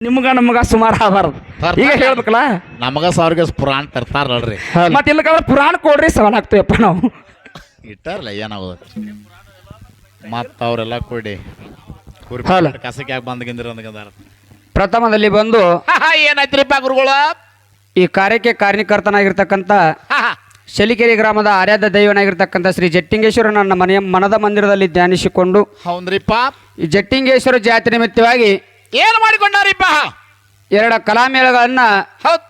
ನಿಮ್ಗ ನಮಗ ಸುಮಾರು ಆಗಬಾರ್ದು. ಈಗ ಹೇಳ್ಬೇಕಲ್ಲ? ನಮಗ ಸಾವಿರ ಪುರಾಣ ತರ್ತಾರ ನೋಡ್ರಿ ಮತ್ತೆ ಇಲ್ಲಕಂದ್ರೆ ಪುರಾಣ ಕೊಡ್ರಿ ಸವಾಲ್ ಆಗ್ತೀವಪ್ಪ ನಾವು. ಇಟ್ಟಾರಲ್ಲ ಏನಾಗೋದು? ಮತ್ತ ಅವರೆಲ್ಲ ಕೊಡಿ? ಕಸಕ್ಕೆ ಯಾಕೆ ಬಂದ್ಗಿಂದಿರ ಪ್ರಥಮದಲ್ಲಿ ಬಂದು ಏನಾಯ್ತ್ರಿಪ್ಪ ಗುರುಗಳು? ಈ ಕಾರ್ಯಕ್ಕೆ ಕಾರ್ಯಕರ್ತನಾಗಿರ್ತಕ್ಕಂಥ ಶಲಿಕೆರೆ ಗ್ರಾಮದ ಆರ್ಯಾದ ದೈವನಾಗಿರ್ತಕ್ಕಂಥ ಶ್ರೀ ಜಟ್ಟಿಂಗೇಶ್ವರ ನನ್ನ ಮನೆಯ ಮನದ ಮಂದಿರದಲ್ಲಿ ಧ್ಯಾನಿಸಿಕೊಂಡು ಹೌದ್ರಿಪ್ಪ ಈ ಜಟ್ಟಿಂಗೇಶ್ವರ ಜಾತ್ರೆ ನಿಮಿತ್ತವಾಗಿ ಏನ್ ಮಾಡಿಕೊಂಡಾರಿಪ್ಪ? ಎರಡು ಕಲಾಮೇಳಗಳನ್ನ ಹೌದ್.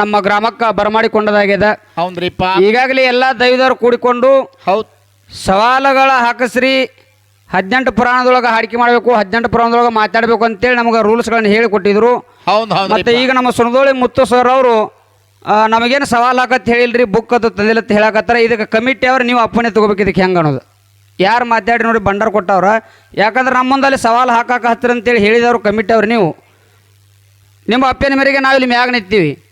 ನಮ್ಮ ಗ್ರಾಮಕ್ಕೆ ಬರಮಾಡಿಕೊಂಡದಾಗಿದೆ. ಹೌದ್ರಿಪ್ಪ. ಈಗಾಗಲೇ ಎಲ್ಲ ದೈವದವರು ಕೂಡಿಕೊಂಡು ಹೌದ್. ಸವಾಲುಗಳ ಹಾಕಸ್ರಿ ಹದಿನೆಂಟು ಪುರಾಣದೊಳಗೆ ಹಾಡಿಕೆ ಮಾಡಬೇಕು ಹದಿನೆಂಟು ಪುರಾಣದೊಳಗೆ ಮಾತಾಡಬೇಕು ಅಂತೇಳಿ ನಮಗೆ ರೂಲ್ಸ್ಗಳನ್ನು ಹೇಳಿಕೊಟ್ಟಿದ್ರು. ಹೌದ್ ಹೌದ್ ಮತ್ತೆ ಈಗ ನಮ್ಮ ಸುನದೋಳಿ ಮುತ್ತು ಸರ್ ಅವರು ನಮಗೇನು ಸವಾಲು ಹಾಕತ್ ಹೇಳಿಲ್ರಿ ಬುಕ್ ಅದು ತಂದಿಲ್ಲ ಅಂತ ಹೇಳಕತ್ತಾರ ಇದಕ್ಕೆ ಕಮಿಟಿ ಅವ್ರು ನೀವು ಅಪ್ಪಣೆ ತಗೋಬೇಕು ಇದಕ್ಕೆ ಹೆಂಗೆ ಅನ್ನೋದು. ಯಾರು ಮಾತಾಡಿ ನೋಡಿ ಬಂಡರ್ ಕೊಟ್ಟವ್ರ? ಯಾಕಂದ್ರೆ ನಮ್ಮ ಮುಂದಲ್ಲಿ ಸವಾಲು ಹಾಕಕ್ಕೆ ಹತ್ತಿರ ಅಂತೇಳಿ ಹೇಳಿದವರು ಕಮಿಟಿ ಅವ್ರು ನೀವು. ನಿಮ್ಮ ಅಪ್ಪನ ಮೇರೆಗೆ ನಾವು ಇಲ್ಲಿ ಮ್ಯಾಗ ನಿಂತೀವಿ.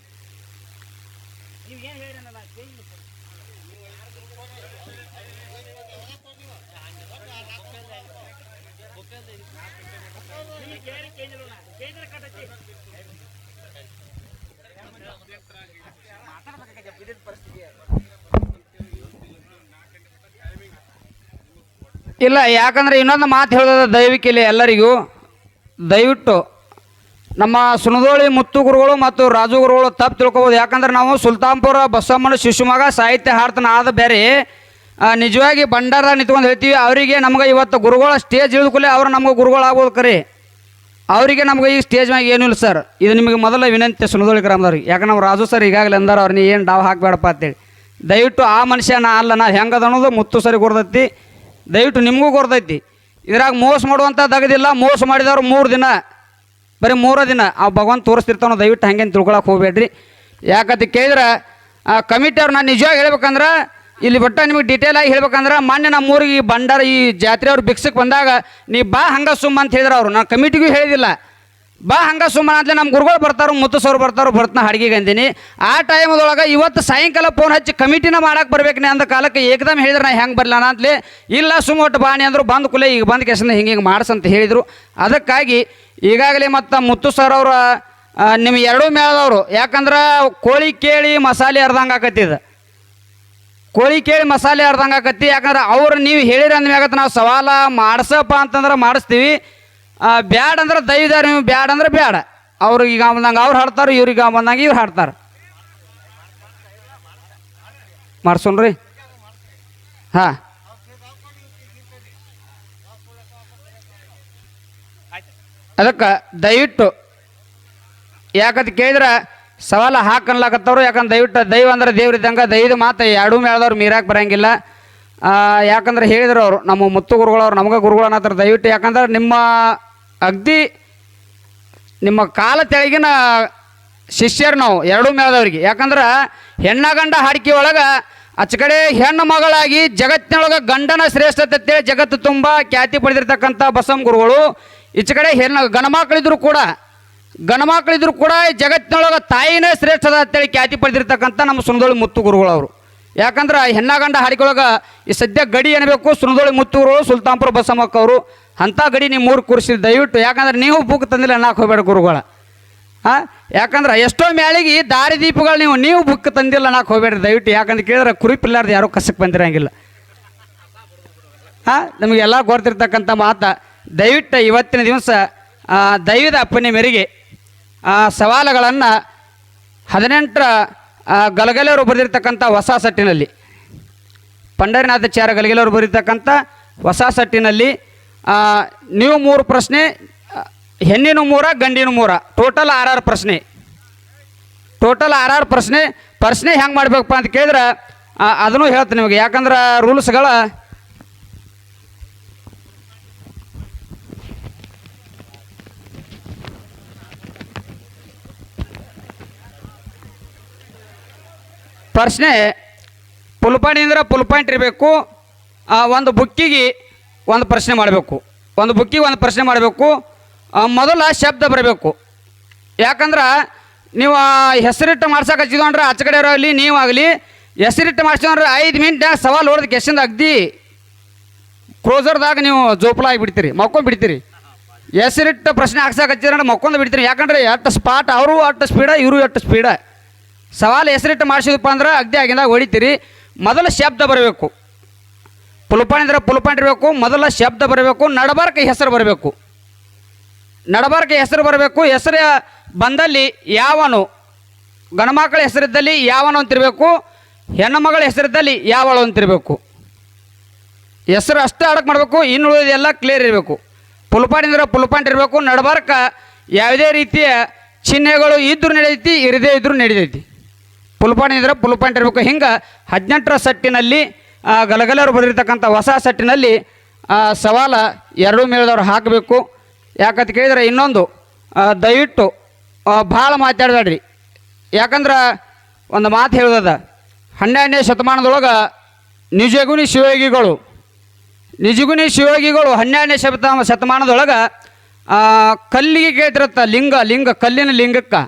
ಇಲ್ಲ, ಯಾಕಂದ್ರೆ ಇನ್ನೊಂದು ಮಾತು ಹೇಳೋದ ದಯವಿಟ್ಟು ಇಲ್ಲಿ ಎಲ್ಲರಿಗೂ. ದಯವಿಟ್ಟು ನಮ್ಮ ಸುನದೋಳಿ ಮುತ್ತು ಗುರುಗಳು ಮತ್ತು ರಾಜು ಗುರುಗಳು ತಪ್ಪು ತಿಳ್ಕೊಬೋದು. ಯಾಕಂದ್ರೆ ನಾವು ಸುಲ್ತಾನ್ಪುರ ಬಸಮ್ಮನ ಶಿಶುಮಗ ಸಾಹಿತ್ಯ ಹಾರ್ತನ ಆದ ಬೇರೆ ನಿಜವಾಗಿ ಭಂಡಾರ ನಿಂತ್ಕೊಂಡು ಹೇಳ್ತೀವಿ. ಅವರಿಗೆ ನಮ್ಗೆ ಇವತ್ತು ಗುರುಗಳ ಸ್ಟೇಜ್ ಇಳಿದುಕೊಳ್ಳಿ ಅವ್ರು ನಮ್ಗೆ ಗುರುಗಳಾಗ್ಬೋದು ಕರಿ. ಅವರಿಗೆ ನಮ್ಗೆ ಈ ಸ್ಟೇಜ್ ಮ್ಯಾಗ ಏನೂ ಇಲ್ಲ ಸರ್. ಇದು ನಿಮಗೆ ಮೊದಲ ವಿನಂತಿ ಸುನದೋಳಿ ಗ್ರಾಮದವ್ರಿಗೆ. ಯಾಕಂದ್ರೆ ನಾವು ರಾಜು ಸರ್ ಈಗಾಗಲೇ ಅಂದಾರ ಅವ್ರನ್ನ ಏನು ಡಾವ್ ಹಾಕಬೇಡಪ್ಪ ಅಂತೇಳಿ. ದಯವಿಟ್ಟು ಆ ಮನುಷ್ಯ ನಾ ಅಲ್ಲ ನಾ ಹೆಂಗದ ಅನ್ನೋದು ಮುತ್ತು ಸರಿ ಗೊರ್ದೈತಿ ದಯವಿಟ್ಟು ನಿಮಗೂ ಗೊರ್ದೈತಿ ಇದ್ರಾಗ ಮೋಸ ಮಾಡುವಂಥ ದಗದಿಲ್ಲ ಮೋಸ ಮಾಡಿದವ್ರು ಮೂರು ದಿನ, ಬರೀ ಮೂರು ದಿನ, ಆ ಭಗವಂತ ತೋರಿಸ್ತಿರ್ತಾನೋ ದಯವಿಟ್ಟು ಹಂಗೇನು ತಿಳ್ಕೊಳಕ್ಕೆ ಹೋಗ್ಬೇಡ್ರಿ. ಯಾಕಂತ ಕೇಳಿದ್ರೆ, ಆ ಕಮಿಟಿ ಅವ್ರು ನಾನು ನಿಜವಾಗಿ ಹೇಳ್ಬೇಕಂದ್ರೆ, ಇಲ್ಲಿ ಬಿಟ್ಟ ನಿಮಗೆ ಡೀಟೇಲ್ ಆಗಿ ಹೇಳ್ಬೇಕಂದ್ರೆ, ಮೊನ್ನೆ ನಮ್ಮ ಊರಿಗೆ ಈ ಭಂಡಾರ, ಈ ಜಾತ್ರೆ ಅವ್ರು ಬಿಕ್ಸಕ್ಕೆ ಬಂದಾಗ, ನೀ ಬಾ ಹಂಗ ಸುಮ್ಮ ಅಂತ ಹೇಳಿದ್ರು ಅವರು. ನಾನು ಕಮಿಟಿಗೂ ಹೇಳಿದಿಲ್ಲ. ಬಾ ಹಂಗ ಸುಮ್ಮನೆ ನಮ್ಮ ಗುರುಗಳು ಬರ್ತಾರೋ ಮುತ್ತು ಸರ್ ಬರ್ತಾರೋ ಬರ್ತನ ಹಾಡಿಗೆಗೆ ಅಂದಿನಿ ಆ ಟೈಮ್ದೊಳಗೆ ಇವತ್ತು ಸಾಯಂಕಾಲ ಫೋನ್ ಹಚ್ಚಿ ಕಮಿಟಿನ ಮಾಡಕ್ಕೆ ಬರ್ಬೇಕನೆ ಅಂದ ಕಾಲಕ್ಕೆ ಏಕದಮ್ ಹೇಳಿದ್ರೆ ನಾ ಹೆಂಗೆ ಬರಲ್ಲ ಅಂತಲೇ ಇಲ್ಲ ಸುಮ್ಮ ಒಟ್ಟು ಬಾಣಿ ಅಂದರು ಬಂದು ಕುಲೆ ಈಗ ಬಂದು ಕೆಸನ ಹಿಂಗೆ ಹಿಂಗೆ ಅಂತ ಹೇಳಿದರು. ಅದಕ್ಕಾಗಿ ಈಗಾಗಲೇ ಮತ್ತು ಮುತ್ತು ಸರ್ ಅವರ ನಿಮ್ಮ ಎರಡೂ ಮೇಳದವರು, ಯಾಕಂದ್ರೆ ಕೋಳಿ ಕೇಳಿ ಮಸಾಲೆ ಅರ್ಧಂಗೆ ಆಕತ್ತಿದ. ಕೋಳಿ ಕೇಳಿ ಮಸಾಲೆ ಅರ್ಧಂಗೆ ಆಕತ್ತಿ, ಯಾಕಂದ್ರೆ ಅವ್ರು ನೀವು ಹೇಳಿರ ಅಂದ್ಮ್ಯಾಗತ್ತ ನಾವು ಸವಾಲ ಮಾಡಿಸಪ್ಪ ಅಂತಂದ್ರೆ ಮಾಡಿಸ್ತೀವಿ. ಬ್ಯಾಡ ಅಂದ್ರೆ ದೈವದಾರ ನೀವು ಬ್ಯಾಡ ಅಂದ್ರೆ ಬ್ಯಾಡ. ಅವ್ರಿಗೆ ಈಗ ಬಂದಂಗೆ ಅವ್ರು ಹಾಡ್ತಾರೆ, ಇವ್ರಿಗೆ ಬಂದಂಗೆ ಇವ್ರು ಹಾಡ್ತಾರೆ. ಮಾಡ್ಸೋಣ್ರಿ. ಹಾಂ. ಅದಕ್ಕೆ ದಯವಿಟ್ಟು, ಯಾಕಂತ ಕೇಳಿದ್ರೆ ಸವಾಲ ಹಾಕನ್ಲಾಕತ್ತವ್ರು, ಯಾಕಂದ್ರೆ ದಯವಿಟ್ಟು ದೈವ ಅಂದ್ರೆ ದೇವ್ರಿದ್ದಂಗೆ ದೈವದ ಮಾತು ಎರಡೂ ಮೇಳದವ್ರು ಮೀರಾಕ್ ಬರಂಗಿಲ್ಲ. ಯಾಕಂದ್ರೆ ಹೇಳಿದ್ರು ಅವರು, ನಮ್ಮ ಮುತ್ತು ಗುರುಗಳವ್ರು, ನಮಗೆ ಗುರುಗಳು ಅನ್ನತ್ತಾರ ದಯವಿಟ್ಟು, ಯಾಕಂದ್ರೆ ನಿಮ್ಮ ಅಗ್ದಿ ನಿಮ್ಮ ಕಾಲ ತೆಳಗಿನ ಶಿಷ್ಯರು ನಾವು, ಎರಡೂ ಮೇಳದವ್ರಿಗೆ ಯಾಕಂದ್ರೆ ಹೆಣ್ಣ ಗಂಡ ಹಾಡಿಕೆ ಒಳಗೆ ಆಚ ಕಡೆ ಹೆಣ್ಣು ಮಗಳಾಗಿ ಜಗತ್ತಿನೊಳಗೆ ಗಂಡನ ಶ್ರೇಷ್ಠತೆ ಅಂತೇಳಿ ಜಗತ್ತು ತುಂಬ ಖ್ಯಾತಿ ಪಡೆದಿರ್ತಕ್ಕಂಥ ಬಸವ ಗುರುಗಳು. ಈಚ ಕಡೆ ಹೆಣ್ಣು ಗಣಮಕ್ಕಳಿದ್ರು ಕೂಡ ಗಣಮಕ್ಕಳಿದ್ರು ಕೂಡ ಜಗತ್ತಿನೊಳಗೆ ತಾಯಿನೇ ಶ್ರೇಷ್ಠದ ಅಂತೇಳಿ ಖ್ಯಾತಿ ಪಡೆದಿರ್ತಕ್ಕಂಥ ನಮ್ಮ ಸುನದೊಳಿ ಮುತ್ತು ಗುರುಗಳು ಅವರು ಯಾಕಂದ್ರೆ ಹೆಣ್ಣ ಗಂಡ ಹಾಡಿಕೊಳಗೆ ಈ ಸದ್ಯ ಗಡಿ ಏನಬೇಕು ಸುನದೊಳಿ ಮುತ್ತೂರು, ಸುಲ್ತಾನ್ಪುರ ಬಸಮ್ಮಕ್ಕವರು ಅಂಥ ಗಡಿ ನೀವು ಮೂರು ಕೂರಿಸಿದ, ದಯವಿಟ್ಟು ಯಾಕಂದ್ರೆ ನೀವು ಬುಕ್ ತಂದಿಲ್ಲ ಅನ್ನಕ್ಕೆ ಹೋಗ್ಬೇಡ ಗುರುಗಳ. ಹಾಂ ಯಾಕಂದ್ರೆ ಎಷ್ಟೋ ಮ್ಯಾಳಿಗೆ ದಾರಿ ದೀಪಗಳು ನೀವು ನೀವು ಬುಕ್ ತಂದಿಲ್ಲ ಅನ್ನಕ್ಕೆ ಹೋಗ್ಬೇಡ್ರಿ, ದಯವಿಟ್ಟು ಯಾಕಂದ್ರೆ ಕೇಳಿದ್ರೆ ಕುರಿಪಿಲ್ಲಾರ್ದು ಯಾರೋ ಕಸಕ್ಕೆ ಬಂದಿರಂಗಿಲ್ಲ. ಹಾಂ ನಮಗೆಲ್ಲ ಗೊತ್ತಿರ್ತಕ್ಕಂಥ ಮಾತ, ದಯವಿಟ್ಟು ಇವತ್ತಿನ ದಿವಸ ದೈವದ ಅಪ್ಪನೆ ಮೇರೆಗೆ ಸವಾಲುಗಳನ್ನು ಹದಿನೆಂಟರ ಗಲಗಲೆಯವರು ಬರೆದಿರ್ತಕ್ಕಂಥ ಹೊಸ ಸಟ್ಟಿನಲ್ಲಿ. ಪಂಡರಿನಾಥಾಚಾರ್ಯ ಗಲಗಲೆಯವರು ಬರೆದಿರ್ತಕ್ಕಂಥ ಹೊಸ ಸಟ್ಟಿನಲ್ಲಿ ನೀವು ಮೂರು ಪ್ರಶ್ನೆ ಹೆಣ್ಣಿನ ಮೂರ, ಗಂಡಿನ ಮೂರ ಟೋಟಲ್ ಆರಾರು ಪ್ರಶ್ನೆ. ಟೋಟಲ್ ಆರಾರು ಪ್ರಶ್ನೆ ಪ್ರಶ್ನೆ ಹೆಂಗೆ ಮಾಡಬೇಕಪ್ಪ ಅಂತ ಕೇಳಿದ್ರೆ ಅದನ್ನು ಹೇಳ್ತೀನಿ ನಿಮಗೆ. ಯಾಕಂದ್ರೆ ರೂಲ್ಸ್ಗಳ ಪ್ರಶ್ನೆ ಪಾಯಿಂಟ್ ಅಂದ್ರೆ ಫುಲ್ ಪಾಯಿಂಟ್ ಇರಬೇಕು. ಒಂದು ಬುಕ್ಕಿಗೆ ಒಂದು ಪ್ರಶ್ನೆ ಮಾಡಬೇಕು. ಒಂದು ಬುಕ್ಕಿಗೆ ಒಂದು ಪ್ರಶ್ನೆ ಮಾಡಬೇಕು. ಮೊದಲ ಶಬ್ದ ಬರಬೇಕು. ಯಾಕಂದ್ರೆ, ನೀವು ಹೆಸರಿಟ್ಟು ಮಾಡ್ಸಕ್ಕೆ ಅಂದ್ರೆ ಆಚೆ ಕಡೆ ಆಗಲಿ ನೀವು ಆಗಲಿ ಹೆಸರಿಟ್ಟು ಮಾಡ್ಸಿಕೊಂಡ್ರೆ ಐದು ಮಿನಿಟ್ನಾಗ ಸವಾಲು ಹೊಡೆದು ಕೆಸಿಂದ ಅಗ್ದಿ ಕ್ರೋಸರ್ದಾಗ ನೀವು ಜೋಪಲ ಆಗಿಬಿಡ್ತೀರಿ ಮಕ್ಕೊಂಡ್ಬಿಡ್ತೀರಿ ಹೆಸರಿಟ್ಟು ಪ್ರಶ್ನೆ ಹಾಕ್ಸಕ್ಕೆ ಹಚ್ಚಿದ್ರೆ ಮಕ್ಕೊಂಡು ಬಿಡ್ತೀರಿ. ಯಾಕಂದ್ರೆ ಎಷ್ಟು ಸ್ಪಾಟ್ ಅವರು ಅಷ್ಟು ಸ್ಪೀಡ ಇವರು ಎಷ್ಟು ಸ್ಪೀಡ ಸವಾಲು ಹೆಸರಿಟ್ಟು ಮಾಡಿಸಿದಪ್ಪ ಅಂದ್ರೆ ಅಗ್ದಿ ಆಗಿಂದಾಗ ಹೊಡಿತೀರಿ. ಮೊದಲು ಶಬ್ದ ಬರಬೇಕು. ಪುಲ್ಪಾಣಿ ಅಂದ್ರೆ ಪುಲ್ಪಾಣಿ ಇರಬೇಕು, ಮೊದಲ ಶಬ್ದ ಬರಬೇಕು, ನಡಬಾರ್ಕ ಹೆಸರು ಬರಬೇಕು. ನಡಬಾರ್ಕ ಹೆಸರು ಬರಬೇಕು, ಹೆಸರು ಬಂದಲ್ಲಿ ಯಾವನು ಗಣಮಕ್ಕಳ ಹೆಸರಿದ್ದಲ್ಲಿ ಯಾವನು ಅಂತಿರಬೇಕು ಹೆಣ್ಣು ಮಗಳ ಹೆಸರಿದ್ದಲ್ಲಿ ಯಾವಳು ಅಂತಿರಬೇಕು ಹೆಸರು ಅಷ್ಟೇ ಅಡಕ್ ಮಾಡಬೇಕು, ಇನ್ನು ಉಳಿದೆಲ್ಲ ಕ್ಲಿಯರ್ ಇರಬೇಕು. ಪುಲ್ಪಾಣಿ ಅಂದ್ರೆ ಪುಲ್ಪಾಂಟ್ ಇರಬೇಕು, ನಡಬಾರ್ಕ ಯಾವುದೇ ರೀತಿಯ ಚಿಹ್ನೆಗಳು ಇದ್ರೂ ನಡೆದೈತಿ, ಇರದೇ ಇದ್ರೂ ನಡೀತೈತಿ ಪುಲ್ಪಾಣಿ ಇದ್ರೆ ಪುಲ್ಪಾಂಟ್ ಇರಬೇಕು. ಹಿಂಗೆ ಹದಿನೆಂಟರ ಸಟ್ಟಿನಲ್ಲಿ ಗಲಗಲರು ಬರೆದಿರ್ತಕ್ಕಂಥ ಹೊಸ ಸಟ್ಟಿನಲ್ಲಿ ಸವಾಲ ಎರಡೂ ಮೇಳದವ್ರು ಹಾಕಬೇಕು. ಯಾಕಂತ ಕೇಳಿದ್ರೆ ಇನ್ನೊಂದು ದಯವಿಟ್ಟು ಭಾಳ ಮಾತಾಡಬೇಡ್ರಿ. ಯಾಕಂದ್ರೆ ಒಂದು ಮಾತು ಹೇಳ್ದದ, ಹನ್ನೆರಡನೇ ಶತಮಾನದೊಳಗೆ ನಿಜಗುಣಿ ಶಿವಯೋಗಿಗಳು ನಿಜಗುಣಿ ಶಿವಯೋಗಿಗಳು ಹನ್ನೆರಡನೇ ಶತ ಶತಮಾನದೊಳಗೆ ಕಲ್ಲಿಗೆ ಕೇಳ್ತಿರತ್ತ ಲಿಂಗ ಲಿಂಗ ಕಲ್ಲಿನ ಲಿಂಗಕ್ಕೆ.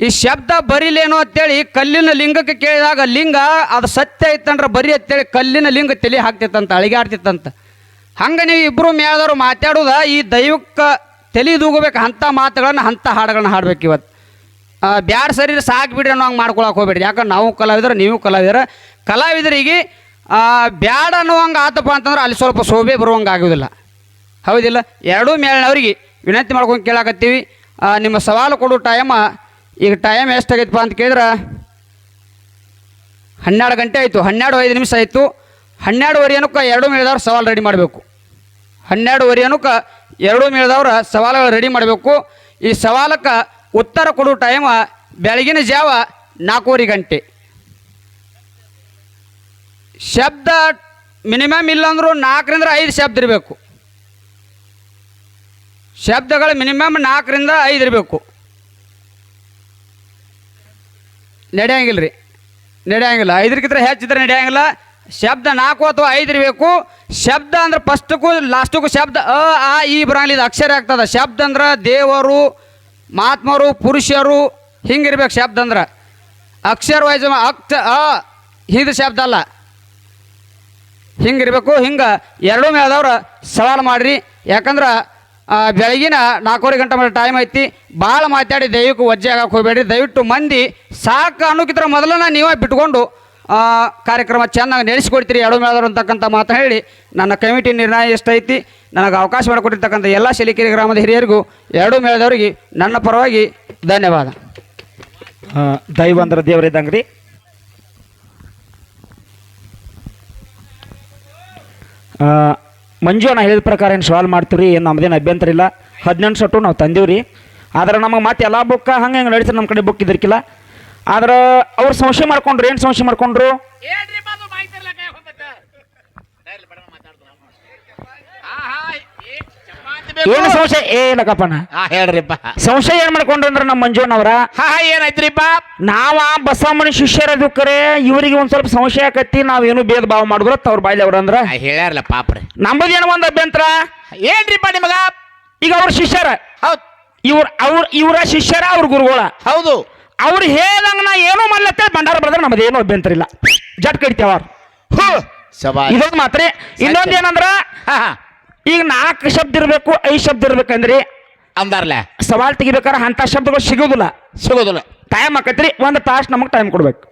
ಈ ಶಬ್ದ ಬರಿಲೇನೋ ಅಂತೇಳಿ ಕಲ್ಲಿನ ಲಿಂಗಕ್ಕೆ ಕೇಳಿದಾಗ ಲಿಂಗ ಅದು ಸತ್ಯ ಐತಂದ್ರೆ ಬರಿ ಅಂತೇಳಿ ಕಲ್ಲಿನ ಲಿಂಗ ತಲೆ ಹಾಕ್ತಿತ್ತಂತ, ಅಳಿಗಾಡ್ತಿತ್ತಂತ. ಹಂಗೆ ನೀವು ಇಬ್ಬರು ಮೇಳದವ್ರು ಮಾತಾಡೋದ, ಈ ದೈವಕ್ಕೆ ತಲೆ ದೂಗಬೇಕು, ಅಂಥ ಮಾತುಗಳನ್ನು, ಅಂಥ ಹಾಡುಗಳನ್ನ ಹಾಡ್ಬೇಕು ಇವತ್ತು. ಬ್ಯಾಡ ಸರಿ ಸಾಕು ಬಿಡ್ರಿ ಅನ್ನೋ ಹಂಗೆ ಮಾಡ್ಕೊಳಕ್ಕೆ ಹೋಗ್ಬೇಡ್ರಿ. ಯಾಕಂದ್ರೆ ನಾವು ಕಲಾವಿದ್ರೆ, ನೀವು ಕಲಾವಿದ್ರೆ. ಕಲಾವಿದರಿಗೆ ಬ್ಯಾಡ ಬ್ಯಾಡ ಹಂಗೆ ಆತಪ್ಪ ಅಂತಂದ್ರೆ ಅಲ್ಲಿ ಸ್ವಲ್ಪ ಶೋಭೆ ಬರುವಂಗೆ ಆಗೋದಿಲ್ಲ. ಹೌದಿಲ್ಲ? ಎರಡೂ ಮೇಲಿನವ್ರಿಗೆ ವಿನಂತಿ ಮಾಡ್ಕೊಂಡು ಕೇಳಾಕತ್ತೀವಿ. ನಿಮ್ಮ ಸವಾಲು ಕೊಡೋ ಟೈಮ ಈಗ ಟೈಮ್ ಎಷ್ಟಾಗೈತಪ್ಪ ಅಂತ ಕೇಳಿದ್ರೆ? ಹನ್ನೆರಡು ಗಂಟೆ ಆಯಿತು ಹನ್ನೆರಡು ಐದು ನಿಮಿಷ ಆಯಿತು. ಹನ್ನೆರಡುವರೆ ಅನುಕ ಎರಡು ಮೇಳದವ್ರು ಸವಾಲು ರೆಡಿ ಮಾಡಬೇಕು. ಹನ್ನೆರಡುವರೆ ಏನಕ್ಕೆ ಎರಡು ಮೇಳದವ್ರ ಸವಾಲುಗಳು ರೆಡಿ ಮಾಡಬೇಕು. ಈ ಸವಾಲಕ್ಕೆ ಉತ್ತರ ಕೊಡೋ ಟೈಮ ಬೆಳಗಿನ ಜಾವ ನಾಲ್ಕೂವರೆ ಗಂಟೆ. ಶಬ್ದ ಮಿನಿಮಮ್ ಇಲ್ಲಾಂದ್ರೂ ನಾಲ್ಕರಿಂದ ಐದು ಶಬ್ದ ಇರಬೇಕು. ಶಬ್ದಗಳು ಮಿನಿಮಮ್ ನಾಲ್ಕರಿಂದ ಐದು ಇರಬೇಕು. ನಡೆಯಂಗಿಲ್ಲ ರೀ. ನಡೆಯಂಗಿಲ್ಲ ಐದಕ್ಕಿಂತ ಹೆಚ್ಚಿದ್ರೆ ನಡೆಯಂಗಿಲ್ಲ ಶಬ್ದ ನಾಲ್ಕು ಅಥವಾ ಐದು ಇರಬೇಕು ಶಬ್ದ ಅಂದ್ರೆ ಫಸ್ಟಕ್ಕೂ ಲಾಸ್ಟಕ್ಕೂ ಶಬ್ದ ಅ, ಆ, ಈ ಬರಂಗಿಲ್ಲ. ಅಕ್ಷರ ಆಗ್ತದೆ. ಶಬ್ದ ಅಂದ್ರೆ ದೇವರು ಮಹಾತ್ಮರು ಪುರುಷರು, ಹಿಂಗಿರ್ಬೇಕು ಶಬ್ದ ಅಂದ್ರೆ. ಅಕ್ಷರ ವೈಸ್ ಅಕ್ತ, ಅ ಇದು ಶಬ್ದ ಅಲ್ಲ. ಹಿಂಗಿರ್ಬೇಕು, ಹಿಂಗೆ. ಎರಡೂ ಮೇಳದವ್ರು ಸವಾಲು ಮಾಡಿರಿ. ಯಾಕಂದ್ರೆ ಬೆಳಗಿನ ನಾಲ್ಕೂವರೆ ಗಂಟೆ ಮೇಲೆ ಟೈಮ್ ಐತಿ. ಭಾಳ ಮಾತಾಡಿ ದೈವಕ್ಕೆ ವಜ್ಜೆ ಆಗಕ್ಕೆ ಹೋಗಬೇಡ್ರಿ. ದಯವಿಟ್ಟು ಮಂದಿ ಸಾಕು ಅನ್ನೋಕ್ಕಿಂತ ಮೊದಲನ್ನ ನೀವೇ ಬಿಟ್ಕೊಂಡು ಕಾರ್ಯಕ್ರಮ ಚೆನ್ನಾಗಿ ನಡೆಸಿಕೊಡ್ತೀರಿ. ಎರಡು ಮೇಳದವ್ರು ಅಂತಕ್ಕಂಥ ಮಾತು ಹೇಳಿ, ನನ್ನ ಕಮಿಟಿ ನಿರ್ಣಯ ಎಷ್ಟೈತಿ, ನನಗೆ ಅವಕಾಶ ಮಾಡಿಕೊಟ್ಟಿರ್ತಕ್ಕಂಥ ಎಲ್ಲ ಶಲಿಕೆರೆ ಗ್ರಾಮದ ಹಿರಿಯರಿಗೂ ಎರಡು ಮೇಳದವರಿಗೆ ನನ್ನ ಪರವಾಗಿ ಧನ್ಯವಾದ. ದೈವಂದ್ರ ದೇವರಿದ್ದಂಗೆ ರೀ ಮಂಜು ನಾ ಹೇಳಿದ ಪ್ರಕಾರ ಏನು ಸವಾಲ್ ಮಾಡ್ತೀವಿ ಏನು ನಮ್ದೇನು ಅಭ್ಯಂತರ ಇಲ್ಲ. ಹದಿನೆಂಟು ಸೊಟ್ಟು ನಾವು ತಂದೀವಿ ರೀ ಆದ್ರೆ ನಮಗೆ ಮತ್ತೆ ಎಲ್ಲ ಬುಕ್ಕ ಹಂಗೆ ಹಂಗೆ ನಡೀತಾರೆ ನಮ್ಮ ಕಡೆ ಬುಕ್ ಇದ್ರಕ್ಕಿಲ್ಲ ಆದ್ರೆ ಅವ್ರು ಸಂಶಯ ಮಾಡ್ಕೊಂಡ್ರು, ಏನು ಸಂಶಯ ಮಾಡ್ಕೊಂಡ್ರು? ಏನು ಸಂಶಯ? ಏನಕ್ಕಪ್ಪನ ಹೇಳ್ರಿಪ್ಪ. ಸಂಶಯ ಏನ್ ಮಾಡ್ಕೊಂಡ್ರು ಅಂದ್ರೆ ನಮ್ಮ ಮಂಜುನವ್ರ? ಹಾ ಏನಾಯ್ತ್ರಿಪ್ಪ? ನಾವ ಬಸವಮ್ಮನ ಶಿಷ್ಯರ ಕರೆ ಇವರಿಗೆ ಒಂದ್ ಸ್ವಲ್ಪ ಸಂಶಯ ಆಕತಿ ನಾವೇನು ಭೇದ ಭಾವ ಮಾಡಿದ್ರು ತವ್ರ ಬಾಯ್ಲಿ ಅವ್ರು ಅಂದ್ರೆ? ಆ, ಹೇಳ್ಯಾರಲ್ಲ ಪಾಪ್ರಿ ನಮ್ಮದೇನು ಒಂದ್ ಅಭ್ಯಂತರ? ಏನ್ರಿಪ್ಪ ನಿಮಗ? ಈಗ ಅವ್ರ ಶಿಷ್ಯರ. ಹೌದ್. ಇವ್ರ ಅವ್ರ ಇವರ ಶಿಷ್ಯರ ಅವ್ರ ಗುರುಗಳ. ಹೌದು. ಅವ್ರು ಹೇಳಂಗ ನಾ ಏನೋ ಮಾಡ್ಲತ್ತ ಬಂಡಾರ ಬರೆದ್ರೆ ನಮ್ದು ಏನೋ ಅಭ್ಯಂತರ ಇಲ್ಲ. ಜಟ್ ಕಡಿತೇವ ಅವ್ರು. ಇದೊಂದು ಮಾತ್ರ. ಇನ್ನೊಂದು ಏನಂದ್ರ? ಈಗ ನಾಲ್ಕು ಶಬ್ದ ಇರಬೇಕು ಐದು ಶಬ್ದ ಇರ್ಬೇಕಂದ್ರಿ. ಅಂದಾರ್ಲೆ. ಸವಾಲ್ ತೆಗಿಬೇಕಾದ್ರೆ ಅಂಥ ಶಬ್ದಗಳು ಸಿಗೋದಿಲ್ಲ. ಸಿಗೋದಿಲ್ಲ. ಟೈಮ್ ಆಕತ್ರಿ ಒಂದು ತಾಸು ನಮಗೆ ಟೈಮ್ ಕೊಡ್ಬೇಕು.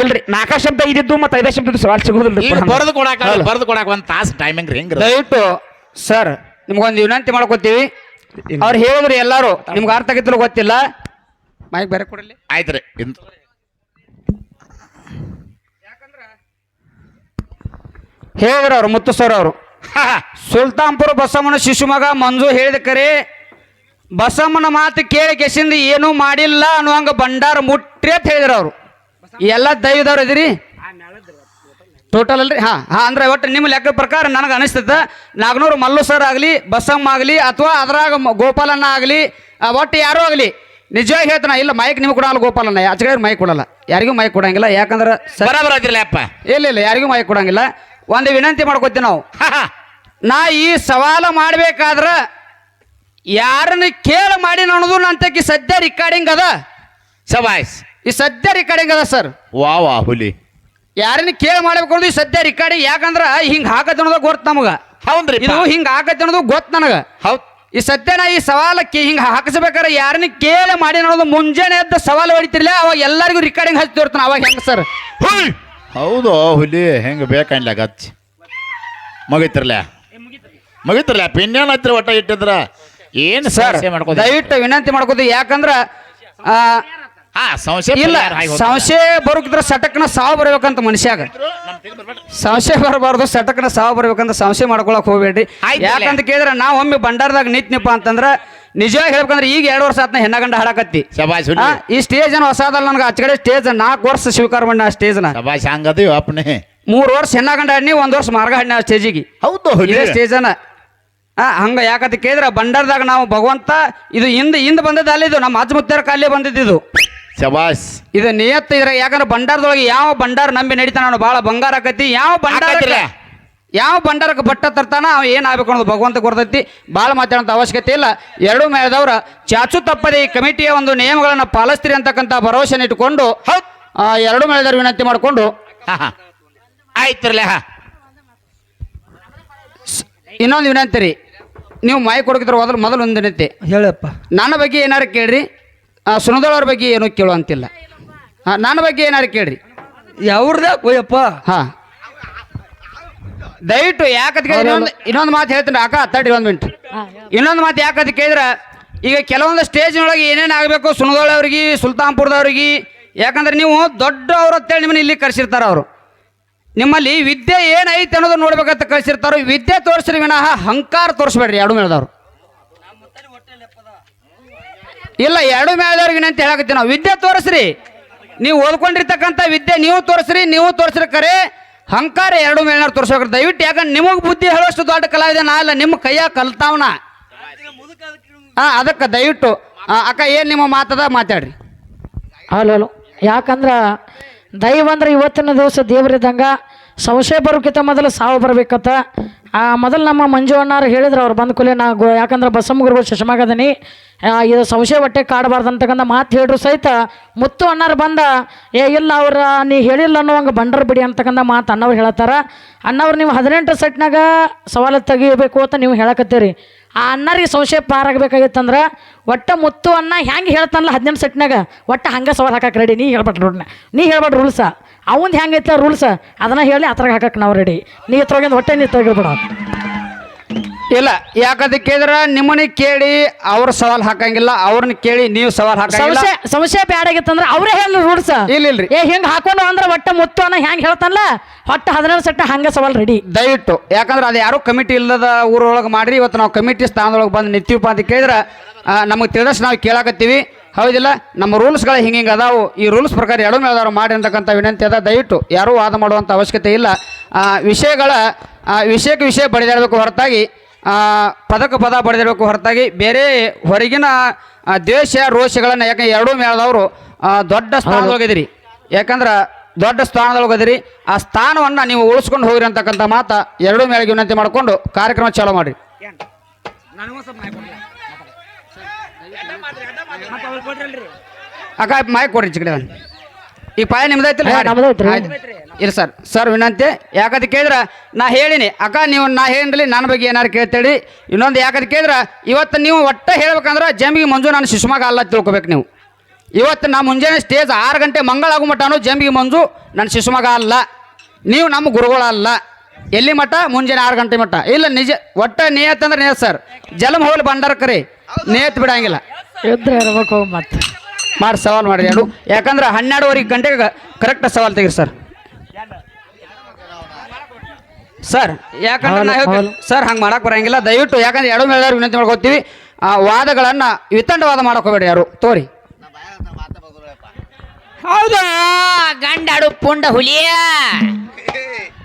ಇಲ್ರಿ ನಾಲ್ಕ ಶಬ್ದ ಇದ್ದು ಮತ್ತೆ ಐದೇ ಶಬ್ದ ಸವಾಲ್ ಸಿಗೋದಿಲ್ಲ ಬರೆದು ಕೊಡಾಕ ಬರೆದು ಕೊಡಾಕ ಒಂದ್ ತಾಸು ಟೈಮಿಂಗ್ ರೀ ಹೆಂಗ್ರಿ? ದಯವಿಟ್ಟು ಸರ್ ನಿಮ್ಗೊಂದು ವಿನಂತಿ ಮಾಡ್ಕೊತೀವಿ. ಅವ್ರು ಹೇಳಿದ್ರು ಎಲ್ಲರೂ ನಿಮ್ಗೆ ಅರ್ಥ ಆಗಿದ್ರು ಗೊತ್ತಿಲ್ಲ. ಮೈಕ್ ಬೇರೆ ಕೊಡಲಿ ಆಯ್ತು ಇಂತ ಹೇಳಿದ್ರು ಅವರು ಮುತ್ತು ಸರ್ ಅವರು? ಸುಲ್ತಾನ್ಪುರ ಬಸಮ್ಮನ ಶಿಶು ಮಗ ಮಂಜು ಹೇಳಿದ ಕರೆ ಬಸಮ್ಮನ ಮಾತು ಕೇಳಿ ಕೆಸಿಂದ ಏನೂ ಮಾಡಿಲ್ಲ ಅನ್ನುವಂಗ ಭಂಡಾರ ಮುಟ್ರಿ ಅಂತ ಹೇಳಿದ್ರು ಅವರು. ಎಲ್ಲ ದೈವದವ್ರು ಇದಿರಿ? ಟೋಟಲ್ ಅಲ್ರಿ? ಹಾಂ ಹಾಂ ಅಂದ್ರೆ ಒಟ್ಟು ನಿಮ್ಮ ಲೆಕ್ಕ ಪ್ರಕಾರ ನನಗೆ ಅನಿಸ್ತದ ನಾಗನೂರು ಮಲ್ಲು ಸರ್ ಆಗಲಿ ಬಸಮ್ಮ ಆಗಲಿ ಅಥವಾ ಅದ್ರಾಗ ಗೋಪಾಲಣ್ಣ ಆಗಲಿ ಒಟ್ಟು ಯಾರೂ ಆಗಲಿ. ನಿಜವಾಗಿ ಹೇಳ್ತಾನ ಇಲ್ಲ ಮೈಕ್ ನಿಮ್ಗೆ ಕೊಡಲ್ಲ ಗೋಪಾಲಣ್ಣ ಆಚೆ ಮೈಕ್ ಕೊಡಲ್ಲ. ಯಾರಿಗೂ ಮೈಕ್ ಕೊಡಂಗಿಲ್ಲ ಯಾಕಂದ್ರೆ ಸ ಬರಾಬರ್ ಅದಿರಲ್ಲ ಅಪ್ಪ. ಇಲ್ಲ ಇಲ್ಲ ಯಾರಿಗೂ ಮೈಕ್ ಕೊಡಂಗಿಲ್ಲ. ಒಂದು ವಿನಂತಿ ಮಾಡ್ಕೊತೀವಿ ನಾವು. ನಾ ಈ ಸವಾಲು ಮಾಡಬೇಕಾದ್ರೆ ಯಾರನ್ನ ಕೇಳಿ ಮಾಡಿ ಅನ್ನೋದು ನಂತಕ್ಕೆ ಸದ್ಯ ರಿಕಾರ್ಡಿಂಗ್ ಅದ. ಸಬಾಯ್ಸ್ ಈ ಸದ್ಯ ರಿಕಾರ್ಡಿಂಗ್ ಅದ ಸರ್ ವಾ ವಾ ಹುಲಿ. ಯಾರನ್ನ ಕೇಳಿ ಮಾಡ್ಬೇಕು ಈ ಸದ್ಯ ರಿಕಾರ್ಡಿಂಗ್ ಯಾಕಂದ್ರ ಹಿಂಗ್ ಹಾಕತ್ತೆ ಅನ್ನೋದು ಗೊತ್ತು ನಮಗ. ಹೌದ್ರಿ ಇದು ಹಿಂಗ್ ಹಾಕತ್ತೆ ಅನ್ನೋದು ಗೊತ್ತು ನನಗ. ಹೌದ್. ಈ ಸದ್ಯ ನಾ ಈ ಸವಾಲಕ್ಕೆ ಹಿಂಗ ಹಾಕಿಸ್ಬೇಕಾರೆ ಯಾರನ್ನ ಕೇಳಿ ಮಾಡಿ ಅನ್ನೋದು ಮುಂಜಾನೆ ಎದ್ದ ಸವಾಲು ಹೊಡಿತಿರ್ಲಿಲ್ಲ ಅವಾಗ ಎಲ್ಲರಿಗೂ ರಿಕಾರ್ಡಿಂಗ್ ತೋರ್ತಾನೆ ಅವಾಗ ಹೆಂಗ ಸರ್ ಹೌದು ಹುಲಿ ಹೆಂಗ ಬೇಕಾಣ್ಲ ಗಚ್ಚಿ. ಮುಗಿತಿರ್ಲ? ಮುಗಿತಿರ್ಲ? ಪಿನ್ಯಾನ್ ಹತ್ತಿರ ಒಟ್ಟ ಇಟ್ಟಿದ್ರ? ಏನು ಸರ್? ದಯವಿಟ್ಟು ವಿನಂತಿ ಮಾಡ್ಕೋತೀವಿ ಯಾಕಂದ್ರ ಹಾ ಸಂಶಯ ಇಲ್ಲ. ಸಂಶಯ ಬರೋಕಿದ್ರ ಸಟಕ್ನ ಸಾವು ಬರ್ಬೇಕಂತ ಮನುಷ್ಯಾಗ. ಸಂಶಯ ಬರಬಾರ್ದು ಸಟಕ್ನ ಸಾವು ಬರ್ಬೇಕಂತ ಸಂಶಯ ಮಾಡ್ಕೊಳಕ್ ಹೋಗ್ಬೇಡ್ರಿ. ಯಾಕಂತ ಕೇಳಿದ್ರೆ ನಾವು ಒಮ್ಮೆ ಬಂಡಾರದಾಗ ನಿಂತ್ನಿಪ್ಪ ಅಂತಂದ್ರ ನಿಜವಾಗಿ ಹೇಳ್ಬೇಕಂದ್ರೆ ಈಗ ಎರಡು ವರ್ಷ ಆತ್ನ ಹೆಣ್ಣ ಗಂಡ ಹಾಡಕತ್ತಿ. ಶಬಾಷ್ ಆ, ಈ ಸ್ಟೇಜ್ ಏನು ಹೊಸದಲ್ಲ ನನಗೆ. ಆಚ ಕಡೆ ಸ್ಟೇಜ್ ನಾಲ್ಕು ವರ್ಷ ಸ್ವೀಕಾರ ಮಾಡಿ ಆ ಸ್ಟೇಜ್ನ ಶಬಾಷ್ ಹಂಗದು ಅಪ್ಪನೇ ಮೂರು ವರ್ಷ ಹೆಣ್ಣ ಗಂಡ ಒಂದು ವರ್ಷ ಮಾರ್ಗ ಹಣ್ಣಿ ಆ ಸ್ಟೇಜಿಗೆ ಹೌದು ಇದೇ ಸ್ಟೇಜನ ಆ ಹಂಗ ಯಾಕಂತ ಕೇಳಿದ್ರೆ ಬಂಡಾರದಾಗ ನಾವು ಭಗವಂತ ಇದು ಹಿಂದ ಹಿಂದ ಬಂದದ್ದು ಅಲ್ಲಿ ಇದು ನಮ್ಮ ಅಜ್ಮುತ್ತರ ಕಾಲೇ ಬಂದಿದ್ದು ಇದು. ಶಬಾಷ್. ಇದು ನಿಯತ್ತ ಇದ್ರ ಯಾಕಂದ್ರೆ ಬಂಡಾರದೊಳಗೆ ಯಾವ ಭಂಡಾರ ನಂಬಿ ನಡೀತಾನ ನಾನು ಭಾಳ ಬಂಗಾರ ಆಕತಿ. ಯಾವ ಭಂಡಾರ ಆಕತಿಲ್ಲ. ಯಾವ ಭಂಡಾರಕ್ಕೆ ಬಟ್ಟ ತರ್ತಾನ ಅವ ಏನಾಗಬೇಕು ಆಗ್ಬೇಕು ಅನ್ನೋದು ಭಗವಂತ ಕೊಡ್ತೈತಿ ಭಾಳ ಮಾತಾಡೋಂಥ ಅವಶ್ಯಕತೆ ಇಲ್ಲ. ಎರಡೂ ಮೇಳದವ್ರ ಚಾಚು ತಪ್ಪದೆ ಈ ಕಮಿಟಿಯ ಒಂದು ನಿಯಮಗಳನ್ನು ಪಾಲಿಸ್ತೀರಿ ಅಂತಕ್ಕಂಥ ಭರವಸೆ ಇಟ್ಕೊಂಡು ಎರಡು ಆ, ಎರಡೂ ಮೇಳದವ್ರು ವಿನಂತಿ ಮಾಡಿಕೊಂಡು ಹಾ ಹಾ. ಆಯ್ತಿರ್ಲ ಹಾ. ಇನ್ನೊಂದು ವಿನಂತಿ ರೀ. ನೀವು ಮಾಯಿ ಕೊಡಕಿದ್ರೆ ಮೊದಲು ಮೊದಲು ಒಂದು ವಿನಂತಿ. ಹೇಳಪ್ಪ. ನನ್ನ ಬಗ್ಗೆ ಏನಾರು ಕೇಳ್ರಿ ಆ, ಸುನದಳವ್ರ ಬಗ್ಗೆ ಏನೂ ಕೇಳುವಂತಿಲ್ಲ ಹಾಂ ನನ್ನ ಬಗ್ಗೆ ಏನಾರು ಕೇಳ್ರಿ. ಯಾವ್ರದ? ಕೊಯ್ಯಪ್ಪ ಹಾ. ದಯವಿಟ್ಟು ಯಾಕಂತ ಕೇಳಿದ್ರೆ ಇನ್ನೊಂದು ಇನ್ನೊಂದು ಮಾತು ಹೇಳ್ತೀನಿ ಅಕ್ಕ ತಡಿ ಒಂದು ಮಿನಿಟ್ ಇನ್ನೊಂದು ಮಾತು ಯಾಕಂತ ಕೇಳಿದ್ರೆ ಈಗ ಕೆಲವೊಂದು ಸ್ಟೇಜ್ನೊಳಗೆ ಏನೇನು ಆಗಬೇಕು ಸುನದೊಳವ್ರಿಗೆ ಸುಲ್ತಾನ್ಪುರದವ್ರಿಗೆ ಯಾಕಂದ್ರೆ ನೀವು ದೊಡ್ಡವ್ರು ಅಂತೇಳಿ ನಿಮ್ಮನ್ನ ಇಲ್ಲಿ ಕರೆಸಿರ್ತಾರೆ ಅವರು. ನಿಮ್ಮಲ್ಲಿ ವಿದ್ಯೆ ಏನೈತೆ ಅನ್ನೋದು ನೋಡ್ಬೇಕಂತ ಕಳಿಸಿರ್ತಾರೋ ವಿದ್ಯೆ ತೋರಿಸ್ರಿ ವಿನಃ ಹಂಕಾರ ತೋರಿಸ್ಬೇಡ್ರಿ ಎರಡು ಮೇಳದವ್ರು. ಇಲ್ಲ ಎರಡು ಮೇಳದವ್ರಿಗೆ ಅಂತ ಹೇಳಕತ್ತೀವಿ ನಾವು. ವಿದ್ಯೆ ತೋರಿಸ್ರಿ. ನೀವು ಓದ್ಕೊಂಡಿರ್ತಕ್ಕಂಥ ವಿದ್ಯೆ ನೀವು ತೋರಿಸ್ರಿ ನೀವು ತೋರಿಸ್ರಿ ಕರೆ ಹಂಕಾರ ಎರಡು ಮೇಲ್ನಾರು ತೋರಿಸ್ಬೇಕು ದಯವಿಟ್ಟು ಯಾಕಂದ್ರೆ ನಿಮಗೆ ಬುದ್ಧಿ ಹೇಳೋಷ್ಟು ದೊಡ್ಡ ಕಲಾವಿದ ನಾ ಇಲ್ಲ ನಿಮ್ಮ ಕೈಯಾಗ ಕಲ್ತಾವನ. ಹಾಂ, ಅದಕ್ಕೆ ದಯವಿಟ್ಟು. ಅಕ್ಕ, ಏನು ನಿಮ್ಮ ಮಾತದ? ಮಾತಾಡ್ರಿ. Hello hello. ಯಾಕಂದ್ರ ದೈವ ಅಂದ್ರೆ ಇವತ್ತಿನ ದಿವಸ ದೇವರಿದ್ದಂಗ ಸಂಶಯ ಬರೋಕ್ಕಿಂತ ಮೊದಲು ಸಾವು ಬರಬೇಕತ್ತ. ಆ, ಮೊದಲು ನಮ್ಮ ಮಂಜು ಅಣ್ಣಾರು ಹೇಳಿದ್ರು, ಅವ್ರು ಬಂದ ಕೂಲೆ ನಾ ಗೋ, ಯಾಕಂದ್ರೆ ಬಸಮ್ಮಗುರುಗಳು ಶಶಮಾಗದನಿ. ಇದು ಸಂಶಯ ಹೊಟ್ಟೆ ಕಾಡಬಾರ್ದು ಅಂತಕ್ಕಂಥ ಮಾತು ಹೇಳಿದ್ರು ಸಹಿತ ಮುತ್ತು ಅಣ್ಣಾರು ಬಂದ, ಏ, ಇಲ್ಲ ಅವ್ರ, ನೀ ಹೇಳಿಲ್ಲ ಅನ್ನೋವಂಗೆ ಬಂಡರ್ ಬಿಡಿ ಅಂತಕ್ಕಂಥ ಮಾತು ಅಣ್ಣವ್ರು ಹೇಳತ್ತಾರ. ಅಣ್ಣವ್ರು, ನೀವು ಹದಿನೆಂಟು ಸೆಟ್ನಾಗ ಸವಾಲು ತೆಗಿಬೇಕು ಅಂತ ನೀವು ಹೇಳಕತ್ತೀರಿ. ಆ ಅಣ್ಣರಿಗೆ ಸಂಶಯ ಪಾರಾಗಬೇಕಾಗಿತ್ತಂದ್ರೆ ಒಟ್ಟ ಮುತ್ತು ಅನ್ನ ಹೆಂಗೆ ಹೇಳ್ತಾನಲ್ಲ ಹದಿನೆಂಟು ಸೆಟ್ನಾಗ? ಒಟ್ಟ ಹಂಗೆ ಸವಾಲು ಹಾಕಕ್ಕೆ ರೆಡಿ ನೀ ಹೇಳ್ಬಿಟ್ರು ನೋಡ್ನೆ. ನೀ ಹೇಳ್ಬೇಡ ರೂಲ್ಸ ಅವಂದು ಹೆಂಗೈತೆ ರೂಲ್ಸ್? ಅದನ್ನ ಹೇಳಿ ಅದ್ರಾಗ ಹಾಕಕ್ಕೆ ನಾವು ರೆಡಿ ನೀ ಹತ್ರವಾಗಿಂದ ಹೊಟ್ಟೆ ನೀ ತೆಗಿಬಿಡ ಇಲ್ಲ ಯಾಕಂತ ಕೇಳಿದ್ರೆ ನಿಮ್ಮನ್ನ ಕೇಳಿ ಅವ್ರ ಸವಾಲ್ ಹಾಕಂಗಿಲ್ಲ ಅವ್ರನ್ನ ಕೇಳಿ ನೀವು ಸವಾಲ್ ಹಾಕಂಗಿಲ್ಲ. ಸಮಸ್ಯೆ ಸಂಶಯ ಬ್ಯಾಡಾಗಿತ್ತಂದ್ರೆ ಅವರೇ ಹೇಳಿ ರೂಲ್ಸ್. ಇಲ್ಲ ಇಲ್ರಿ. ಏ ಹಿಂಗೆ ಹಾಕೊಂಡು ಅಂದ್ರೆ ಹೊಟ್ಟೆ ಮುತ್ತು ಅನ್ನ ಹೆಂಗೆ ಹೇಳ್ತಾನಲ್ಲ? ಹೊಟ್ಟೆ ಹದಿನೈದು ಸೆಟ್ಟ ಹಂಗೆ ಸವಾಲ್ ರೆಡಿ ದಯವಿಟ್ಟು ಯಾಕಂದ್ರೆ ಅದು ಯಾರು ಕಮಿಟಿ ಇಲ್ಲದ ಊರೊಳಗೆ ಮಾಡ್ರಿ ಇವತ್ತು ನಾವು ಕಮಿಟಿ ಸ್ಥಾನದೊಳಗೆ ಬಂದು ನಿಂತೀವಪ್ಪ ಅಂತ ಕೇಳಿದ್ರೆ ನಮಗೆ ತಿಳಿದಷ್ಟು ನಾವು ಕೇಳಾಕತ್ತೀವಿ. ಹೌದಿಲ್ಲ? ನಮ್ಮ ರೂಲ್ಸ್ಗಳು ಹಿಂಗೆ ಹಿಂಗೆ ಅದಾವು. ಈ ರೂಲ್ಸ್ ಪ್ರಕಾರ ಎರಡು ಮೇಳದವ್ರು ಮಾಡಿ ಅಂತಕ್ಕಂಥ ವಿನಂತಿ ಅದ. ದಯವಿಟ್ಟು ಯಾರೂ ವಾದ ಮಾಡುವಂಥ ಅವಶ್ಯಕತೆ ಇಲ್ಲ. ಆ, ವಿಷಯಗಳ ಆ, ವಿಷಯಕ್ಕೆ ವಿಷಯ ಬಡಿದಾಡಬೇಕು ಹೊರತಾಗಿ ಆ, ಪದಕ ಪದ ಬಡಿದಿರಬೇಕು ಹೊರತಾಗಿ ಬೇರೆ ಹೊರಗಿನ ದ್ವೇಷ ರೋಷಗಳನ್ನು ಯಾಕಂದ್ರೆ ಎರಡೂ ಮೇಳದವರು ದೊಡ್ಡ ಸ್ಥಾನದೊಳಗಿದಿರಿ ಯಾಕಂದ್ರೆ ದೊಡ್ಡ ಸ್ಥಾನದೊಳಗದಿರಿ ಆ ಸ್ಥಾನವನ್ನು ನೀವು ಉಳಿಸ್ಕೊಂಡು ಹೋಗಿರಿ ಅಂತಕ್ಕಂಥ ಮಾತು ಎರಡೂ ಮೇಳಗೆ ವಿನಂತಿ ಮಾಡಿಕೊಂಡು ಕಾರ್ಯಕ್ರಮ ಚಾಲೂ ಮಾಡಿರಿ. ಅಕ್ಕ ಮಾಯಕ್ ಕೊಡ್ರಿ ಚಿಕಡೆ ಈ ಪಾಯ ನಿಮ್ದೈತಿಲ್ಲ. ಇಲ್ಲ ಸರ್. ಸರ್ ವಿನಂತಿ. ಯಾಕಂತ ಕೇಳಿದ್ರೆ ನಾ ಹೇಳಿನಿ. ಅಕ್ಕ ನೀವು ನಾ ಹೇಳಿರಲಿ ನನ್ನ ಬಗ್ಗೆ ಏನಾರು ಕೇಳ್ತೇಳಿ ಇನ್ನೊಂದು ಯಾಕಂತ ಕೇಳಿದ್ರೆ ಇವತ್ತು ನೀವು ಒಟ್ಟ ಹೇಳ್ಬೇಕಂದ್ರೆ ಜಂಬಿಗೆ ಮಂಜು ನಾನು ಶಿಶುಮಗ ಅಲ್ಲ ತಿಳ್ಕೊಬೇಕು ನೀವು. ಇವತ್ತು ನಾ ಮುಂಜಾನೆ ಸ್ಟೇಜ್ ಆರು ಗಂಟೆ ಮಂಗಳ ಆಗೋ ಮಟ್ಟನು ಜಂಬಿಗೆ ಮಂಜು ನನ್ನ ಶಿಶುಮಗ ಅಲ್ಲ. ನೀವು ನಮ್ಮ ಗುರುಗಳಲ್ಲ. ಎಲ್ಲಿ ಮಟ್ಟ ಮುಂಜಾನೆ ಆರು ಗಂಟೆ ಮಟ್ಟ ಇಲ್ಲ ನಿಜ ಒಟ್ಟ ನೇತ್ ಅಂದ್ರೆ ನೇತ್ ಸರ್. ಜಲಮ್ ಹೋಗಲಿ ಬಂಡಾರ ಕರಿ ನಿಯತ್ ಬಿಡಂಗಿಲ್ಲ. ಇದ್ರೆ ಇರ್ಬೇಕು ಮತ್ತೆ. ಮಾಡಿ ಸವಾಲ್ ಮಾಡಿರಿ ಎರಡು ಯಾಕಂದ್ರೆ ಹನ್ನೆರಡುವರೆ ಗಂಟೆಗೆ ಕರೆಕ್ಟ್ ಸವಾಲ್ ತೆಗೀರಿ ಸರ್. ಸರ್ ಯಾಕಂದ್ರೆ ನಾ ಹೇಳ್ತೀನಿ, ಸರ್ ಹಂಗೆ ಮಾಡಕ್ ಬರಂಗಿಲ್ಲ. ದಯವಿಟ್ಟು ಯಾಕಂದ್ರೆ ಎರಡು ಮೇಲೆ ವಿನಂತಿ ಮಾಡ್ಕೋತೀವಿ ಆ ವಾದಗಳನ್ನು ವಿತಂಡವಾದ ಮಾಡಕ್ ಹೋಗ್ಬೇಡಿ ಯಾರು. ತೋರಿ. ಹೌದಾ? ಗಂಡಾಡು ಪುಂಡ ಹುಲಿಯ?